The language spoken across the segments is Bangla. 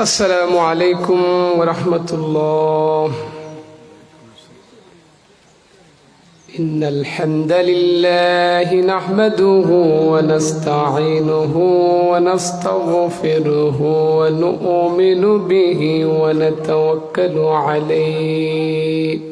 السلام عليكم ورحمة الله. إن الحمد لله نحمده ونستعينه ونستغفره ونؤمن به ونتوكل عليه.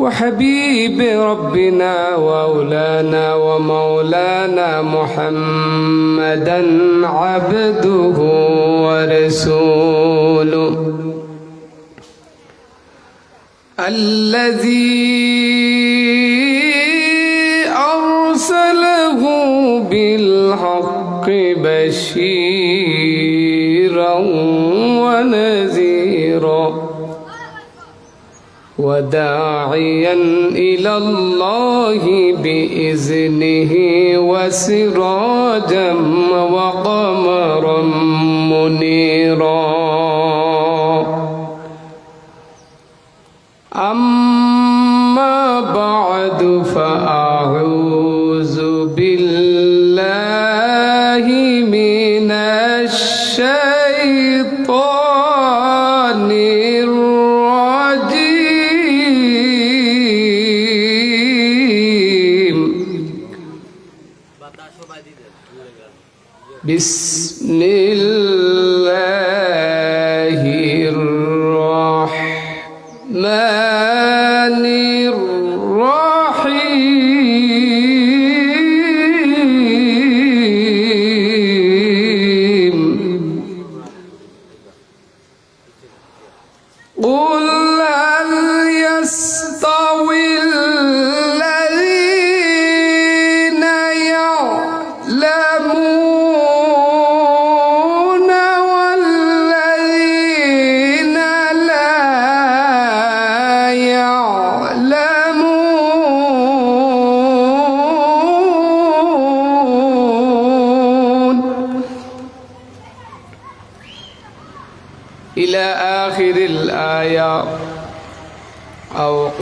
وحبيب ربنا وأولانا ومولانا محمدا عبده ورسوله. الذي أرسله بالحق بشيرا وداعيا إلى الله بإذنه وسراجا وقمرا منيرا. بسم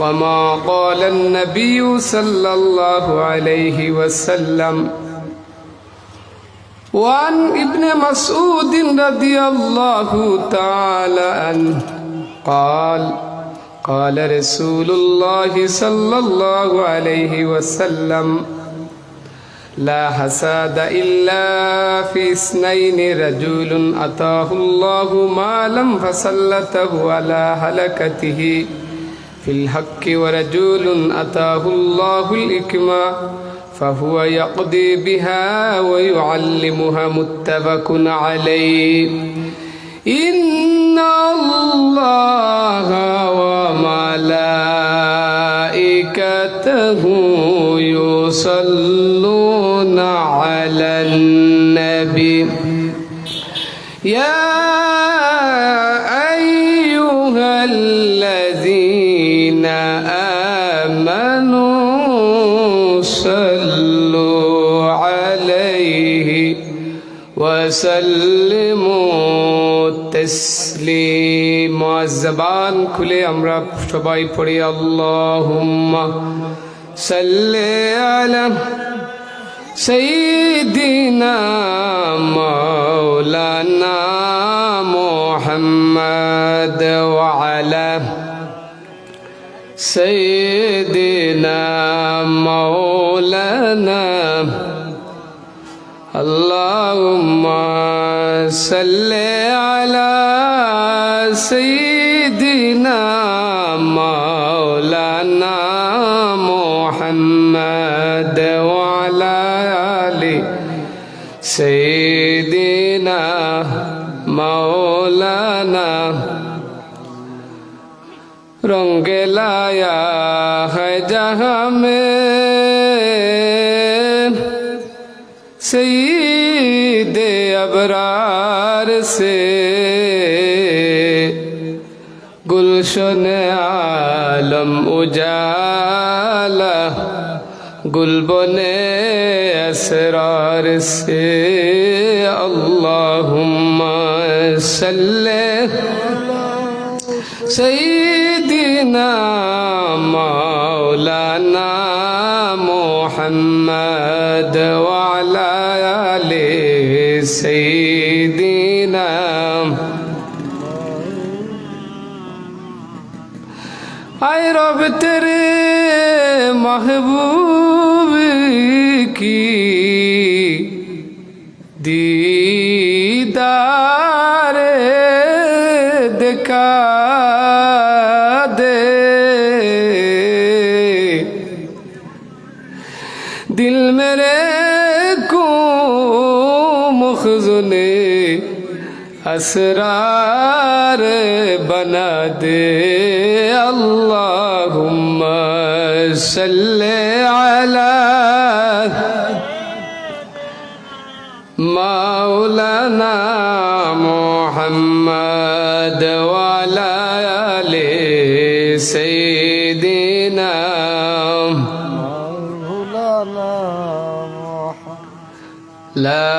كما قال النبي صلى الله عليه وسلم. وعن ابن مسعود رضي الله تعالى عنه قال قال رسول الله صلى الله عليه وسلم لا حساد إلا في اثنين رجل أتاه الله مالا فسلته على هلكته. في الحق ورجل أتاه الله الإكمة فهو يقضي بها ويعلمها متفق عليه. إن الله وملائكته يصلون على النبي. يا জবান খুলে আমরা সবাই পড়ি আল্লাহ সাল্লে আলম সঈদিনা মৌলানা মোহাম্মদ আলম সাইদিনা মৌলানা اللهم صل على سيدنا مولانا محمد وعلى آل سيدنا مولانا رنگ لایا ہے جہاں میں گلشن عالم اجالا گلبن اسرار سے اللهم صل سيدنا مولانا محمد وعلى آله سيدنا आए रब तेरे महबूब की दीदार أسرار بنا دے اللهم صل على مولانا محمد وعلى آل سيدنا مولانا محمد. لا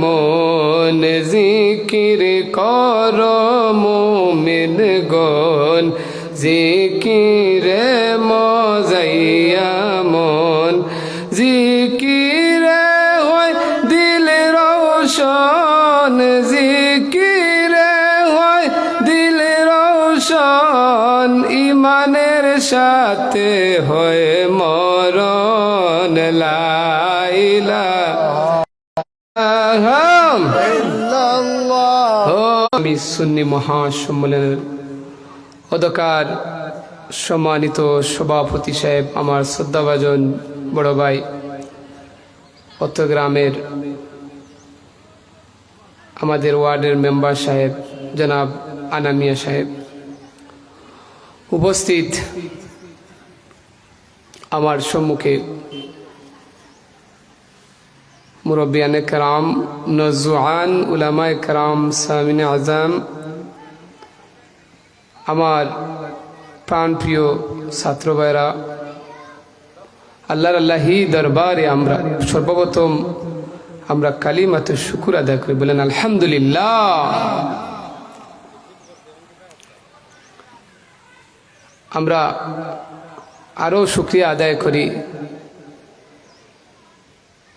মন জিকির কর মোমিন গন জিকির মজাইয়া মন। জিকির হয় দিল রৌশন। জিকির হয় দিল রৌশন। ইমানের সাথে হয় মরণ লা আমি সুন্নি মহাসম্মেলনের অধকার সম্মানিত সভাপতি সাহেব আমার শ্রদ্ধাভাজন বড় ভাই অত গ্রামের আমাদের ওয়ার্ডের মেম্বার সাহেব জনাব আনামিয়া সাহেব উপস্থিত আমার সম্মুখে মুরব্বিয়ান কারাম নজুয়ান উলামায় কারাম সামিন আজম, আমার প্রাণপ্রিয় ছাত্র ভাইরা আল্লাহর আল্লাহি দরবারে আমরা সর্বপ্রথম আমরা কালিমাতে শুকুর আদায় করি। বলেন, আলহামদুলিল্লাহ। আমরা আরও শুক্রিয়া আদায় করি।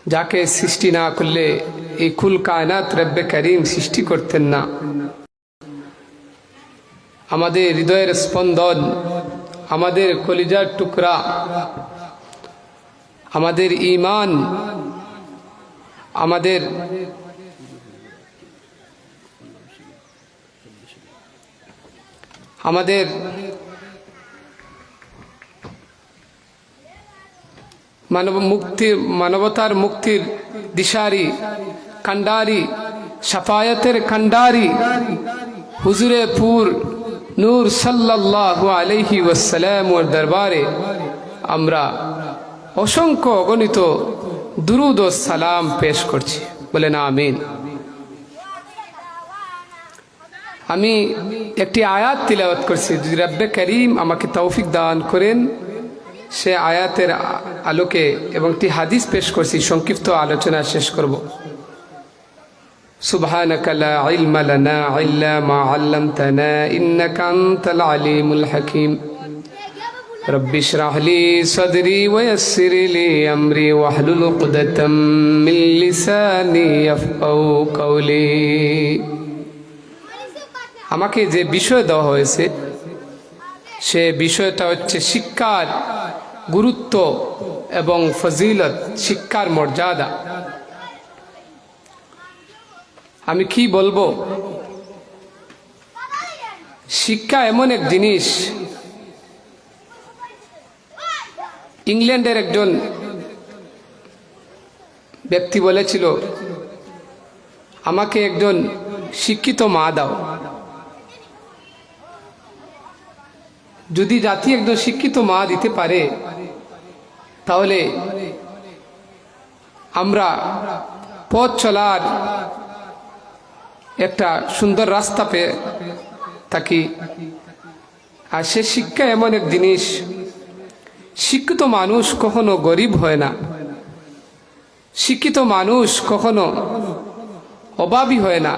যাকে সৃষ্টি না করলে এই কুল কায়নাত রব্বে করিম সৃষ্টি করতেন না। আমাদের হৃদয়ের স্পন্দন, আমাদের কলিজার টুকরা, আমাদের ইমান আমাদের আমাদের মানব মুক্তির মানবতার মুক্তির দিশারি কান্ডারি সাফায়াতের কান্ডারি হুজুরে পুর নূর সাল্লাল্লাহু আলাইহি ওয়াসাল্লাম ওর দরবারে আমরা অসংখ্য অগণিত দুরুদ ও সালাম পেশ করছি। বলেন আমিন। আমি একটি আয়াত তিলাওয়াত করছি। যদি রব্বে করিম আমাকে তৌফিক দান করেন সে আয়াতের আ- আলোকে এবং একটি হাদিস পেশ করছি সংক্ষিপ্ত আলোচনা শেষ করব سبحانك لا علم لنا إلا ما علمتنا إنك أنت العليم الحكيم رب اشرح لي صدري ويسر لي أمري واحلل عقدة من لساني يفقهوا قولي আমাকে যে বিষয় দেওয়া হয়েছে সে বিষয়টা হচ্ছে শিক্ষার গুরুত্ব এবং ফজিলত, শিক্ষার মর্যাদা। আমি কি বলব? শিক্ষা এমন এক জিনিস। ইংল্যান্ডের একজন ব্যক্তি বলেছিল, আমাকে একজন শিক্ষিত মা দাও। যদি জাতি একজন শিক্ষিত মা দিতে পারে তাহলে আমরা পথ চলার একটা সুন্দর রাস্তা পেয়ে থাকি। আর সে শিক্ষা এমন এক জিনিস, শিক্ষিত মানুষ কখনো গরিব হয় না। শিক্ষিত মানুষ কখনো অভাবী হয় না।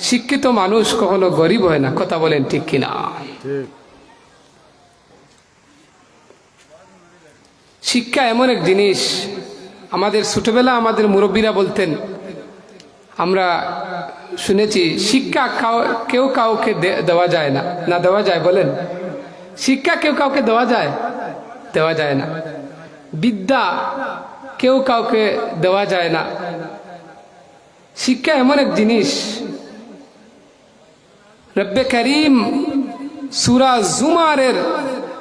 শিক্ষিত মানুষ কখনো গরিব হয় না। কথা বলেন ঠিক কিনা? শিক্ষা এমন এক জিনিস, আমাদের ছোটবেলা আমাদের মুরব্বীরা বলতেন, আমরা শুনেছি, শিক্ষা কাউ- কেউ কাউকে দেওয়া যায় না। না, দেওয়া যায়, বলেন। শিক্ষা কেউ কাউকে দেওয়া যায়? দেওয়া যায় না। বিদ্যা কেউ কাউকে দেওয়া যায় না। শিক্ষা এমন এক জিনিস, রব্বে করিম সুরা জুমারের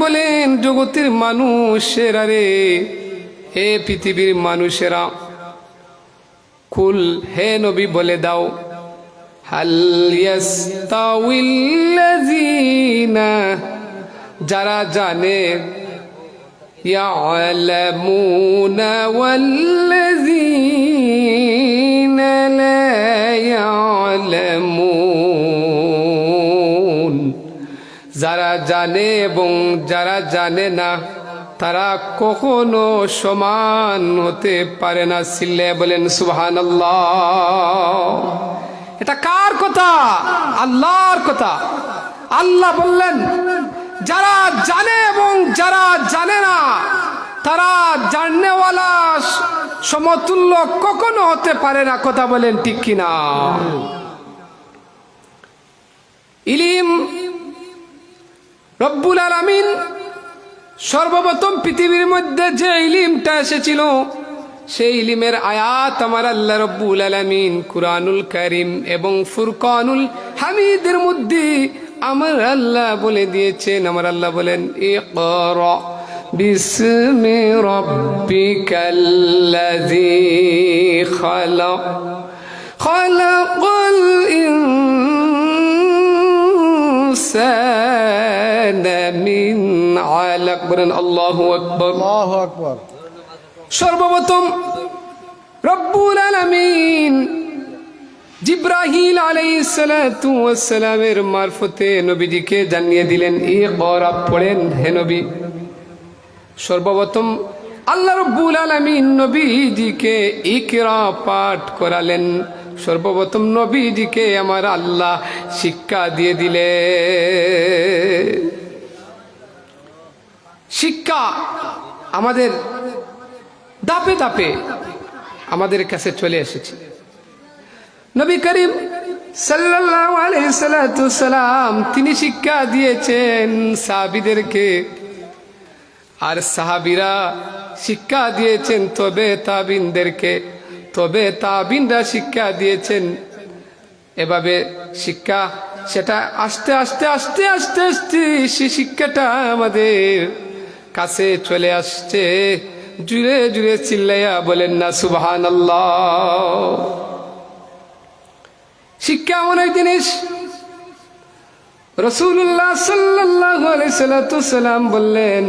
বলেন জগতের মানুষেরা রে হে পৃথিবীর মানুষেরা কুল হে নবী বলে দাও হাল ইয়াস্তাউিল্লাযীনা যারা জানে يعلمون والذين لا يعلمون যারা জানে এবং যারা জানে না, তারা কখনো সমান হতে পারে না। সিল্লে বলেন সুবহান এটা কার কথা? আল্লাহর কথা। আল্লাহ বললেন, যারা জানে এবং যারা জানে না, তারা জাননেওয়ালা সমতুল্য কখনো হতে পারে না। কথা বলেন ঠিক কিনা? ইলিম রব্বুল আলামিন সর্বপ্রথম পৃথিবীর মধ্যে যে ইলিমটা এসেছিল, সেই ইলিমের আয়াত আমার আল্লাহ রব্বুল আলামিন কুরআনুল করিম এবং ফুরকানুল হামিদের মধ্যে আমার আল্লাহ বলে দিয়েছেন। আমার আল্লাহ বলেন, ইকরা বিসমি রাব্বিকাল্লাযী খালাক, খালাকাল বলেন আল্লাহু আকবার আল্লাহ আকবার সর্বপ্রথম রব্বুল আলামিন জিব্রাহিল আলাইসালামের মারফতে নবীজিকে জানিয়ে দিলেন এ করা পড়েন হে নবী। সর্বপ্রথম আল্লাহ রব্বুল আলামিন নবীজিকে ইকরা পাঠ করালেন। সর্বপ্রথম নবীজিকে আমার আল্লাহ শিক্ষা দিয়ে দিলে। শিক্ষা আমাদের দাপে দাপে আমাদের কাছে চলে এসেছে। নবী করিম সাল্লাম তিনি শিক্ষা দিয়েছেন সাহাবিদেরকে। আর সাহাবিরা শিক্ষা দিয়েছেন তবে তাবিনদেরকে। তবে তাবিনরা শিক্ষা দিয়েছেন। এভাবে শিক্ষা, সেটা আস্তে আস্তে আস্তে আস্তে আস্তে সে শিক্ষাটা আমাদের কাছে চলে আসছে। জুড়ে জুড়ে চিল্লাইয়া বলেন না সুবহান শিক্ষা এমন এক জিনিস রসুল্লাহ সাল্লাহ সাল্লাম বললেন,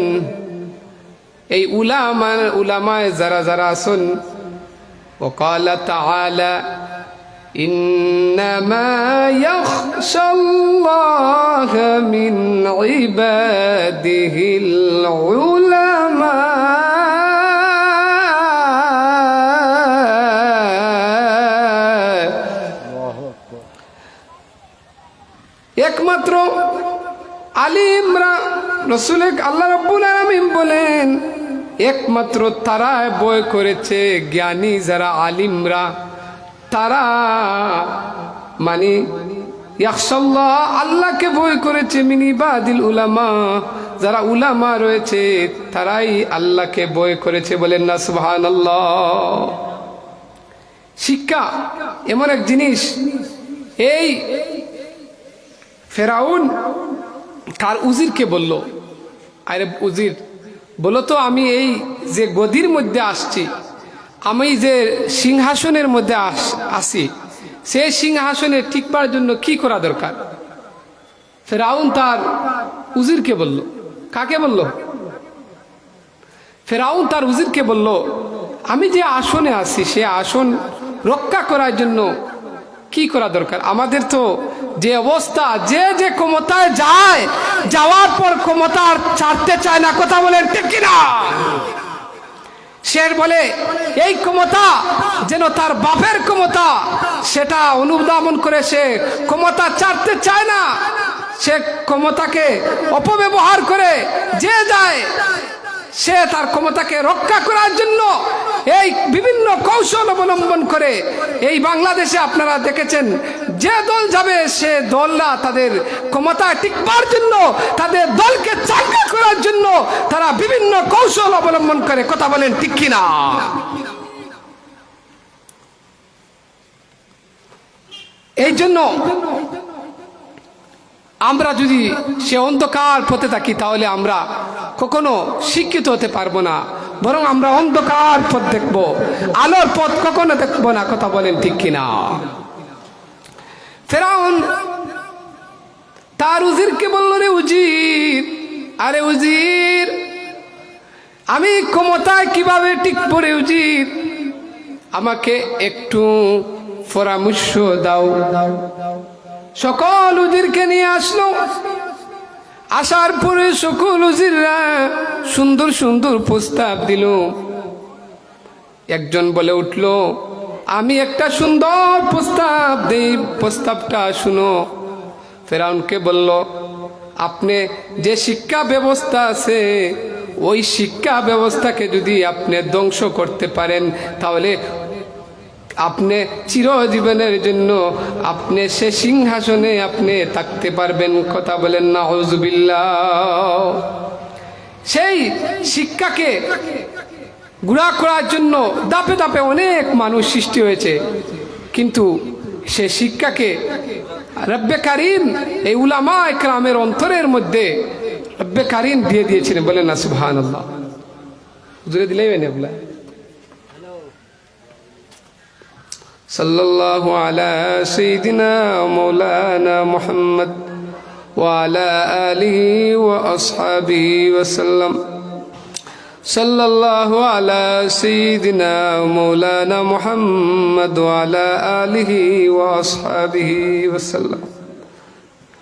এই উলামা, উলামায় যারা যারা আসুন وقال تعالى إنما يخشى الله من عباده العلماء আল্লাহু আকবার একমাত্র আলিমরা রসুল আল্লাহ রব্বুল আলমিন বলেন একমাত্র তারা বই করেছে জ্ঞানী যারা আলিমরা। তারা মানে ইয়াকশাল্লাহ আল্লাহকে বই করেছে মিনি বাদিল উলামা। যারা উলামা রয়েছে, তারাই আল্লাহকে বই করেছে বলেন না সুবহান শিক্ষা এমন এক জিনিস, এই ফেরাউন তার উজিরকে বলল, আরে উজির বলো তো আমি এই যে গদির মধ্যে আসছি, আমি যে সিংহাসনের মধ্যে আস- আসি, সেই সিংহাসনে টিকবার জন্য কি করা দরকার? ফেরাউন তার উজিরকে বলল, কাকে বলল? ফেরাউন তার উজিরকে বলল, আমি যে আসনে আছি, সে আসন রক্ষা করার জন্য কি করা দরকার? আমাদের তো যে অবস্থা, যে যে ক্ষমতায় যায়, যাওয়ার পর ক্ষমতা আর ছাড়তে চায় না, কথা বলেন ঠিক কিনা? সে বলে, এই ক্ষমতা যেন তার বাপের ক্ষমতা, সেটা অনুধাবন করে সে ক্ষমতা ছাড়তে চায় না। সে ক্ষমতাকে অপব্যবহার করে যে যায়, সে তার ক্ষমতাকে রক্ষা করার জন্য এই বিভিন্ন কৌশল অবলম্বন করে এই বাংলাদেশে আপনারা দেখেছেন, যে দল যাবে সে দলরা তাদের ক্ষমতা টিকবার জন্য, তাদের দলকে চাঙ্গা করার জন্য তারা বিভিন্ন কৌশল অবলম্বন করে। কথা বলেন ঠিক কিনা? এই জন্য আমরা যদি সে অন্ধকার পথে থাকি, তাহলে আমরা কখনো শিক্ষিত হতে পারব না। বরং আমরা অন্ধকার পথ দেখব। আলোর পথ কখনো দেখব না, কথা বলেন ঠিক কিনা? ফেরাউন তার উজিরকে বলল, রে উজির, আরে উজির, আমি ক্ষমতায় কীভাবে টিকবো রে উজির? আমাকে একটু পরামর্শ দাও। সকল উজিরকে নিয়ে আসলো। আসার পরে সকল উজিররা সুন্দর সুন্দর প্রস্তাব দিল। একজন বলে উঠল, আমি একটা সুন্দর প্রস্তাব দেই, প্রস্তাবটা শুনো। ফেরাউনকে বলল, আপনি যে শিক্ষা ব্যবস্থা আছে, ওই শিক্ষা ব্যবস্থাকে যদি আপনি ধ্বংস করতে পারেন, তাহলে আপনি চিরজীবনের জন্য আপনি সে সিংহাসনে আপনি থাকতে পারবেন, কথা বলেন না হজবিল্লা সেই শিক্ষাকে গুড়া করার জন্য দাপে দাপে অনেক মানুষ সৃষ্টি হয়েছে। কিন্তু সে শিক্ষাকে রব্বে কারিম, এই উলামা একরামের অন্তরের মধ্যে রব্বে কারিম দিয়ে দিয়েছিলেন, বলেন না সুবহান আল্লাহ দিলেই না صلى الله على سيدنا مولانا محمد وعلى آله وأصحابه وسلم. صلى الله على سيدنا مولانا محمد وعلى آله وأصحابه وسلم.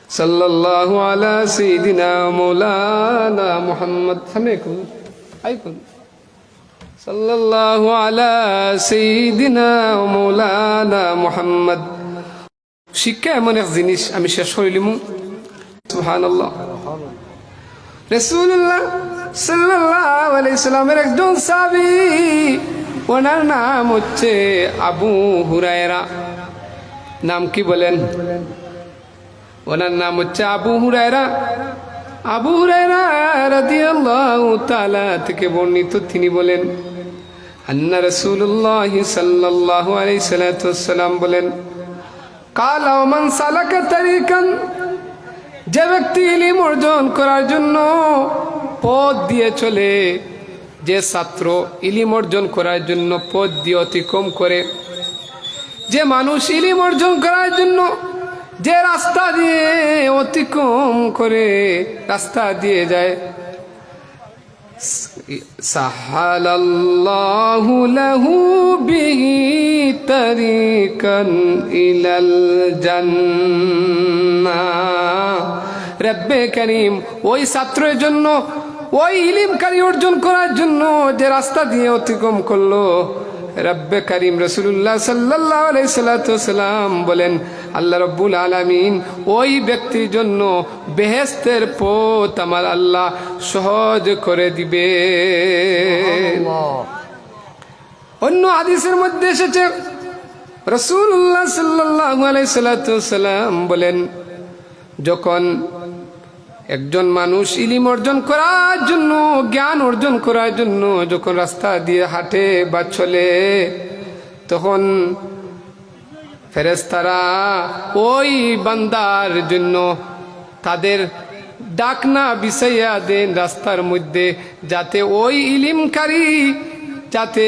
صلى الله على سيدنا مولانا محمد. سمعكم؟ أيكم؟ সাল্লাল্লাহু আলা সাইয়্যিদিনা ওয়া মাওলানা মুহাম্মদ। শিক্ষা এমন এক জিনিস, আমি শেষ করিলিম সুবহানাল্লাহ। রসুল্লাহ সাল্লাল্লাহু আলাইহি সাল্লামের একজন সাহাবী, ওনার নাম হচ্ছে আবু হুরায়রা। নাম কি বলেন? ওনার নাম হচ্ছে আবু হুরায়রা। আবু তাআলা থেকে বর্ণিত, তিনি বলেন, আন্না রাসূলুল্লাহ সাল্লাল্লাহু আলাইহি সাল্লাতু বলেন, কাল মান সালাকা তারিকান, যে ব্যক্তি ইলিম অর্জন করার জন্য পথ দিয়ে চলে, যে ছাত্র ইলিম অর্জন করার জন্য পথ দিয়ে অতিক্রম করে, যে মানুষ ইলিম অর্জন করার জন্য যে রাস্তা দিয়ে অতিক্রম করে রাস্তা দিয়ে যায়। লাহু বিহি তারিকান ইলাল জান্নাহ রব্বে করিম, ওই ছাত্রের জন্য, ওই ইলিমকারী অর্জন করার জন্য যে রাস্তা দিয়ে অতিক্রম করল। রব্বে করিম রসুল্লাহ সাল্লাহ সাল্লাম বলেন আল্লাহ রব্বুল আলমিন ওই ব্যক্তির জন্য বেহেস্তের পথ আমার আল্লাহ সহজ করে দিবে। অন্য আদিসের মধ্যে এসেছে রসুল্লাহ সাল্লাহ সাল্লাম বলেন যখন একজন মানুষ ইলিম অর্জন করার জন্য জ্ঞান অর্জন করার জন্য যখন রাস্তা দিয়ে হাঁটে বা চলে তখন ফেরেস্তারা ওই বান্দার জন্য তাদের ডাকনা বিষাইয়া দেন রাস্তার মধ্যে, যাতে ওই ইলিমকারী, যাতে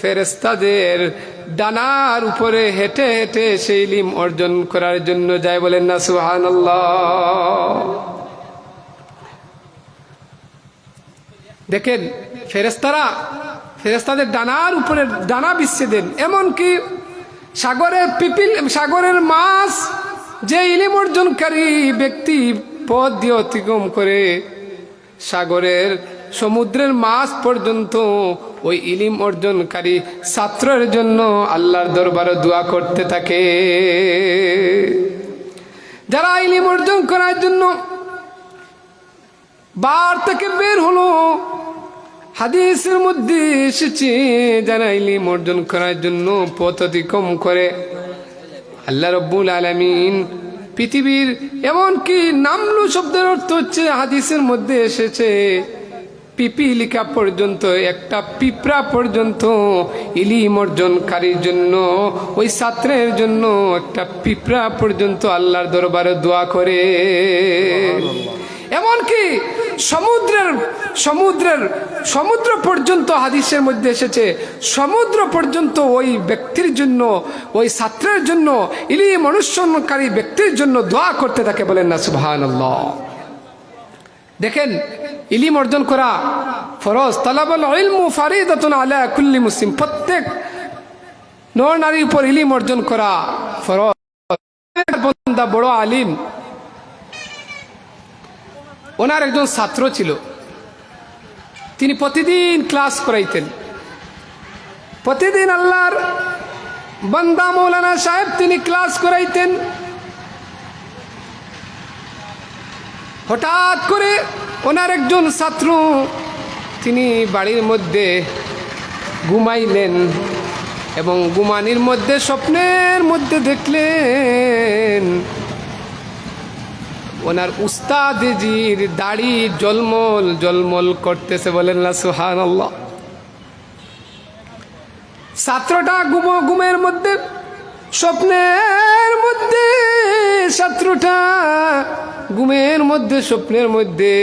ফেরেস্তাদের ডানার উপরে হেঁটে হেঁটে সেই ইলিম অর্জন করার জন্য যায় বলেন না সুহান দেখেন ফেরেস্তারা ফেরেস্তাদের ডানার উপরে ডানা বিচ্ছে দেন, এমনকি সাগরের পিপিল, সাগরের মাছ, যে ইলিম অর্জনকারী ব্যক্তি পথ দিয়ে অতিক্রম করে, সাগরের সমুদ্রের মাছ পর্যন্ত ওই ইলিম অর্জনকারী ছাত্রের জন্য আল্লাহর দরবারে দোয়া করতে থাকে। যারা ইলিম অর্জন করার জন্য বার থেকে বের হলো হাদিসের মধ্যে এসেছে যারা ইলিম অর্জন করার জন্য পথ অতিক্রম করে। আল্লাহ রব্বুল আলমিন পৃথিবীর এমনকি নামলু শব্দের অর্থ হচ্ছে হাদিসের মধ্যে এসেছে, পিপিলিকা পর্যন্ত, একটা পিঁপড়া পর্যন্ত ইলিম অর্জনকারীর জন্য, ওই ছাত্রের জন্য একটা পিঁপড়া পর্যন্ত আল্লাহর দরবারে দোয়া করে। এমনকি সমুদ্রের সমুদ্রের, সমুদ্র পর্যন্ত হাদিসের মধ্যে এসেছে, সমুদ্র পর্যন্ত ওই ব্যক্তির জন্য, ওই ছাত্রের জন্য ইলি মনুষ্যকারী ব্যক্তির জন্য দোয়া করতে থাকে বলেন না সুবহান দেখেন, ইলিম অর্জন করা ফরজ। তালাবল আলা কুল্লি মুসলিম। প্রত্যেক নর নারীর উপর ইলিম অর্জন করা ফরজ। বড় আলিম। ওনার একজন ছাত্র ছিল। তিনি প্রতিদিন ক্লাস করাইতেন। প্রতিদিন আল্লাহর বান্দা মৌলানা সাহেব তিনি ক্লাস করাইতেন। হঠাৎ করে ওনার একজন ছাত্র তিনি বাড়ির মধ্যে ঘুমাইলেন এবং ঘুমানির মধ্যে স্বপ্নের মধ্যে দেখলেন। ওনার উস্তাদজির দাড়ি জলমল জলমল করতেছে বলেন না সুহান আল্লাহ ছাত্রটা গুম গুমের মধ্যে, স্বপ্নের মধ্যে, ছাত্রটা গুমের মধ্যে, স্বপ্নের মধ্যে।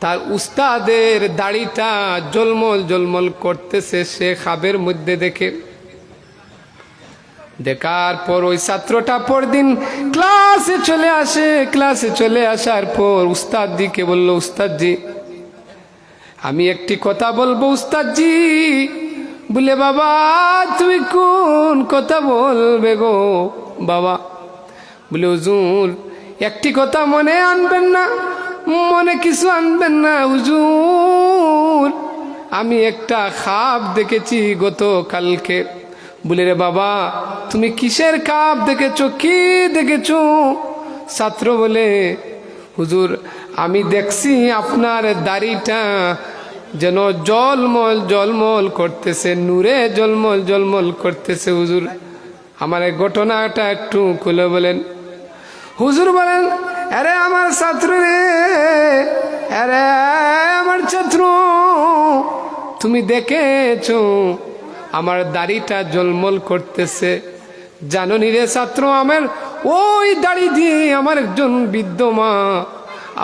তার উস্তাদের দাড়িটা জলমল জলমল করতেছে সে খাবের মধ্যে দেখে। দেখার পর ওই ছাত্রটা পরদিন ক্লাসে চলে আসে ক্লাসে চলে আসার পর উস্তাদ দিকে বলল, উস্তাদজি, আমি একটি কথা বলব উস্তাদজি। বলে, বাবা, তুমি কোন কথা বলবে গো বাবা? বলে, হুজুর, একটি কথা মনে আনবেন না, মনে কিছু আনবেন না, হুজুর। আমি একটা খাপ দেখেছি গতকালকে। বলে, রে বাবা, তুমি কিসের কাপ দেখেছ? কি দেখেছ? ছাত্র বলে, হুজুর, আমি দেখছি আপনার দাড়িটা যেন জলমল জলমল করতেছে, নূরে জলমল জলমল করতেছে, হুজুর। আমার ঘটনাটা একটু খুলে বলেন। হুজুর বলেন, আরে আমার ছাত্র রে, আরে আমার ছাত্র, তুমি দেখেছ? আমার দাড়িটা জলমল করতেছে। জানো রে ছাত্র আমার? ওই দাড়ি দিয়ে আমার একজন বৃদ্ধ মা,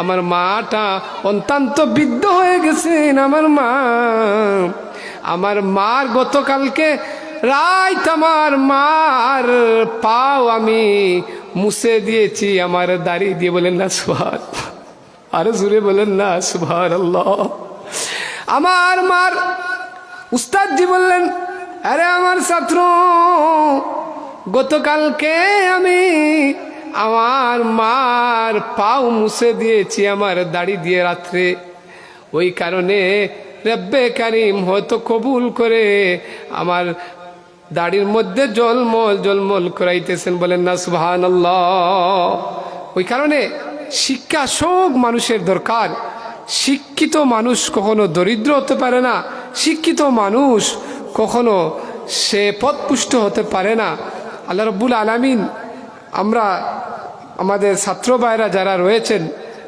আমার মাটা অত্যন্ত বৃদ্ধ হয়ে গেছেন আমার মা। আমার মার গতকালকে রাইত আমার মার পাও আমি মুছে দিয়েছি, আমার দাড়ি দিয়ে বলেন না সুভার আরও জুড়ে বলেন না সুভার আল্লাহ আমার মার উস্তাদজি বললেন আরে আমার ছাত্র, গতকালকে আমি আমার মার পাও মুছে দিয়েছি, আমার দাড়ি দিয়ে রাত্রে। ওই কারণে রব্বে কারিম হয়তো কবুল করে আমার দাড়ির মধ্যে জলমল জলমল করাইতেছেন বলেন না সুবহান ওই কারণে শিক্ষা সব মানুষের দরকার। শিক্ষিত মানুষ কখনো দরিদ্র হতে পারে না। শিক্ষিত মানুষ কখনো সে পথপুষ্ট হতে পারে না। আল্লাহ রব্বুল আলামিন আমরা আমাদের ছাত্র ভাইরা যারা রয়েছেন,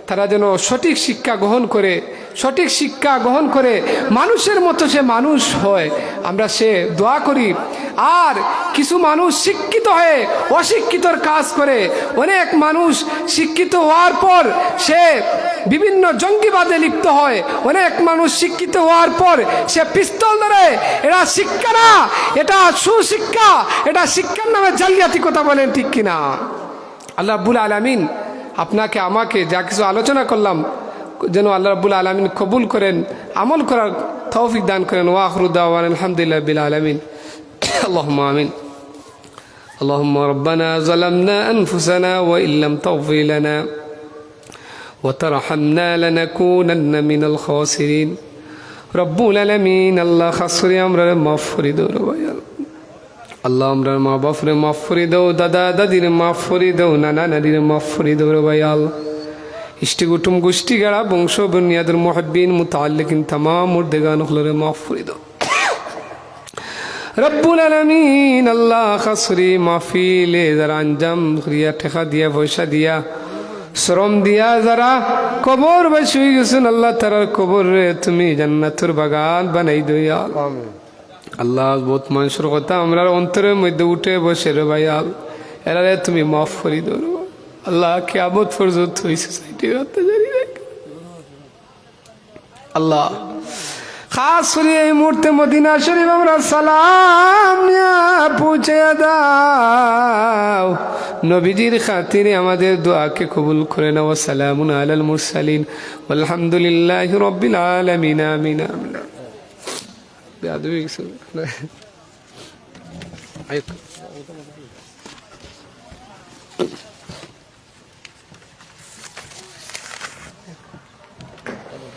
তারা যেন সঠিক শিক্ষা গ্রহণ করে সঠিক শিক্ষা গ্রহণ করে মানুষের মতো সে মানুষ হয়। আমরা সে দোয়া করি। আর কিছু মানুষ শিক্ষিত হয়ে অশিক্ষিতর কাজ করে। অনেক মানুষ শিক্ষিত হওয়ার পর সে বিভিন্ন জঙ্গিবাদে লিপ্ত হয়। অনেক মানুষ শিক্ষিত হওয়ার পর সে পিস্তল ধরে, এটা শিক্ষা না, এটা সুশিক্ষা, এটা শিক্ষার নামে জালিয়াতি কথা বলেন ঠিক কিনা? আল্লাহ রাব্বুল আলামিন আপনাকে, আমাকে যা কিছু আলোচনা করলাম যেন আল্লাহ রাব্বুল আলামিন কবুল করেন আমল করার তৌফিক দান করেন ওয়াহরুদ্দাওয়ান আলহামদুলিল্লাহ বিল আলমিন اللهم آمين اللهم ربنا ظلمنا أنفسنا وإن لم تغفر لنا وترحمنا لنكونن من الخاسرين رب العالمين الله خسر أمر مغفر دور আল্লাহ আমরা মা বাপরে মাফ করে দাও দাদা দাদির মাফ করে দাও নানা নাদির মাফ করে দাও রে ভাই আল ইষ্টি কুটুম গোষ্ঠী গাড়া বংশ বুনিয়াদের মহাব্বিন মুতাল্লিকিন তামাম মুর্দেগান হলরে মাফ করে দাও রব্বুল আলামিন আল্লাহ খাসরি মাহফিলে যারা আঞ্জাম করিয়া ঠেকা দিয়া পয়সা দিয়া শ্রম দিয়া যারা কবর বাসি হয়ে গেছেন আল্লাহ তারার কবর রে তুমি জান্নাতুর বাগান বানাই দইয়া আল্লাহ। বহুত মানুষের কথা আমরা অন্তরের মধ্যে উঠে বসে রে ভাই আল এরা তুমি মাফ করি দো রে। আল্লাহ কেমত পর্যন্ত ওই সোসাইটির আল্লাহ। খাস করে এই মুহূর্তে মদিনা শরীফ আমরা সালাম পৌঁছে দাও। নবীজির খাতিরে আমাদের দোয়াকে কবুল করে নাও। সালামুন আলাল মুরসালিন। আলহামদুলিল্লাহ রব্বিল আলামিন, আমিন আমিন।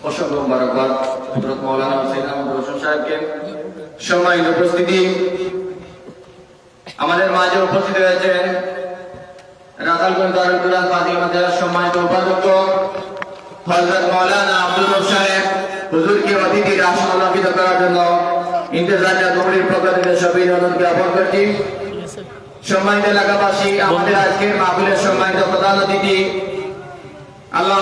অসংখ্য মোবারকবাদ হযরত মাওলানা হুসাইন আহমদ রোশন সাহেবকে সম্মানিত এলাকাবাসী, আমাদের আজকের মাহফিলের সম্মানিত প্রধান অতিথি, আল্লাহ